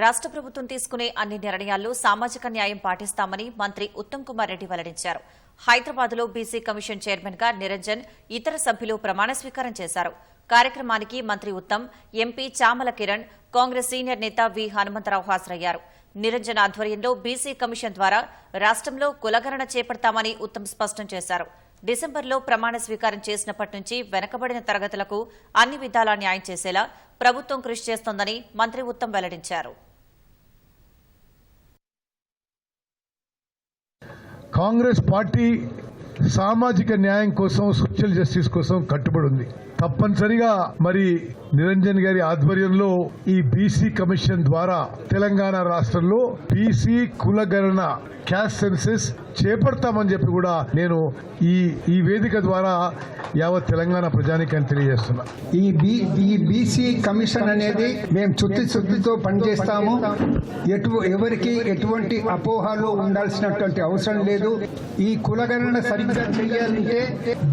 రాష్ట్ర ప్రభుత్వం తీసుకునే అన్ని నిర్ణయాల్లో సామాజిక న్యాయం పాటిస్తామని మంత్రి ఉత్తమ్ కుమార్ రెడ్డి వెల్లడించారు. హైదరాబాద్లో బీసీ కమిషన్ చైర్మన్గా నిరంజన్ ఇతర సభ్యులు ప్రమాణ స్వీకారం చేశారు. కార్యక్రమానికి మంత్రి ఉత్తమ్ ఎంపీ చామల కిరణ్ కాంగ్రెస్ సీనియర్ నేత వి. హనుమంతరావు హాజరయ్యారు. నిరంజన్ ఆధ్వర్యంలో బీసీ కమిషన్ ద్వారా రాష్ట్రంలో కులగణన చేపడతామని ఉత్తమ్ స్పష్టం చేశారు. డిసెంబర్లో ప్రమాణ స్వీకారం చేసినప్పటి నుంచి వెనకబడిన తరగతులకు అన్ని విధాలా న్యాయం చేసేలా ప్రభుత్వం కృషి చేస్తోందని మంత్రి ఉత్తమ్ వెల్లడించారు. కాంగ్రెస్ పార్టీ సామాజిక న్యాయం కోసం సోషల్ జస్టిస్ కోసం కట్టుబడి ఉంది. తప్పనిసరిగా మరి నిరంజన్ గారి ఆధ్వర్యంలో ఈ బీసీ కమిషన్ ద్వారా తెలంగాణ రాష్ట్రంలో బీసీ కులగణన క్యాస్ట్ సెన్సెస్ చేపడతామని చెప్పి కూడా నేను ఈ ఈ వేదిక ద్వారా యావత్ తెలంగాణ ప్రజానికని తెలియజేస్తున్నా. ఈ బీ ఈ బీసీ కమిషన్ అనేది మేము చుట్టి చుట్టితో పనిచేస్తాము. ఎటు ఎవరికి ఎటువంటి అపోహలు ఉండాల్సినటువంటి అవసరం లేదు. ఈ కులగణన సరిగ్గా చేయాలంటే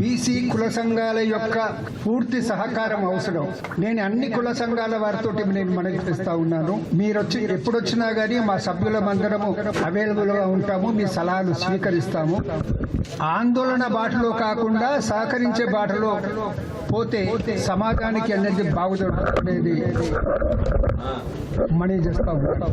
బీసీ కుల సంఘాల యొక్క పూర్తి సహకారం అవసరం. నేను అన్ని కుల సంఘాల వారితో నేను మనవి ఉన్నాను. మీరు వచ్చి ఎప్పుడు వచ్చినా కానీ మా సభ్యులమందరము అవైలబుల్గా ఉంటాము మీ సలహాలు స్వీకరిస్తాము. ఆందోళన బాటలో కాకుండా సహకరించే బాటలో పోతే సమాజానికి అనేది బాగుదొరుకుతుంది అనేది చేస్తా ఉంటాం